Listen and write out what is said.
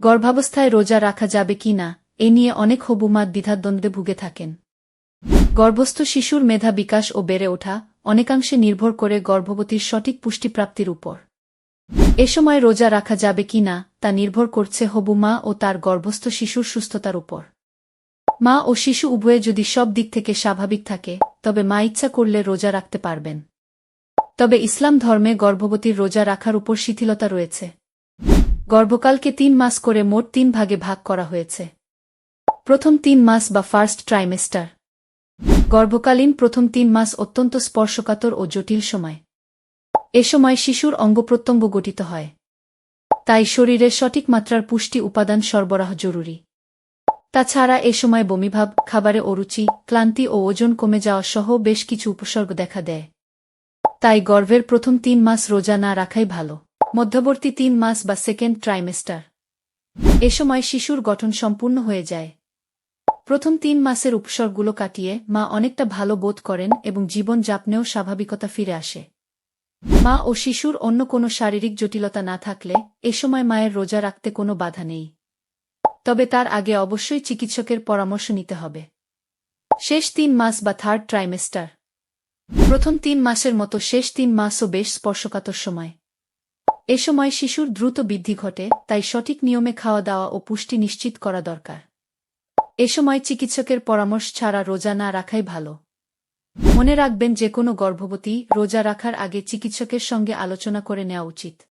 গর্ভাবস্থায় রোজা রাখা যাবে কি না, এ নিয়ে অনেক হবুমা দ্বিধাদ্বন্দ্বে ভুগে থাকেন। গর্ভস্থ শিশুর মেধা বিকাশ ও বেড়ে ওঠা অনেকাংশে নির্ভর করে গর্ভবতীর সঠিক পুষ্টিপ্রাপ্তির উপর। এ সময় রোজা রাখা যাবে কি না, তা নির্ভর করছে হবু মা ও তার গর্ভস্থ শিশুর সুস্থতার উপর। মা ও শিশু উভয়ে যদি সব দিক থেকে স্বাভাবিক থাকে, তবে মা ইচ্ছা করলে রোজা রাখতে পারবেন। তবে ইসলাম ধর্মে গর্ভবতীর রোজা রাখার উপর শিথিলতা রয়েছে। গর্ভকালকে তিন মাস করে মোট তিন ভাগে ভাগ করা হয়েছে। প্রথম তিন মাস বা ফার্স্ট ট্রাইমেস্টার গর্ভকালীন প্রথম তিন মাস অত্যন্ত স্পর্শকাতর ও জটিল সময়। এ সময় শিশুর অঙ্গপ্রত্যঙ্গ গঠিত হয়। তাই শরীরের সঠিক মাত্রার পুষ্টি উপাদান সরবরাহ জরুরি। তাছাড়া এ সময় বমিভাব, খাবারে অরুচি, ক্লান্তি ও ওজন কমে যাওয়া সহ বেশ কিছু উপসর্গ দেখা দেয়। তাই গর্ভের প্রথম তিন মাস রোজা না রাখাই ভালো। মধ্যবর্তী তিন মাস বা সেকেন্ড ট্রাইমেস্টার এ সময় শিশুর গঠন সম্পূর্ণ হয়ে যায়। প্রথম তিন মাসের উপসর্গগুলো কাটিয়ে মা অনেকটা ভালো বোধ করেন এবং জীবন যাপনেও স্বাভাবিকতা ফিরে আসে। মা ও শিশুর অন্য কোনো শারীরিক জটিলতা না থাকলে এ সময় মায়ের রোজা রাখতে কোনো বাধা নেই। তবে তার আগে অবশ্যই চিকিৎসকের পরামর্শ নিতে হবে। শেষ তিন মাস বা থার্ড ট্রাইমেস্টার প্রথম তিন মাসের মতো শেষ তিন মাসও বেশ স্পর্শকাতর সময়। এ সময় শিশুর দ্রুত বৃদ্ধি ঘটে, তাই সঠিক নিয়মে খাওয়া দাওয়া ও পুষ্টি নিশ্চিত করা দরকার। এ সময় চিকিৎসকের পরামর্শ ছাড়া রোজা না রাখাই ভালো। মনে রাখবেন যে কোনো গর্ভবতী রোজা রাখার আগে চিকিৎসকের সঙ্গে আলোচনা করে নেওয়া উচিত।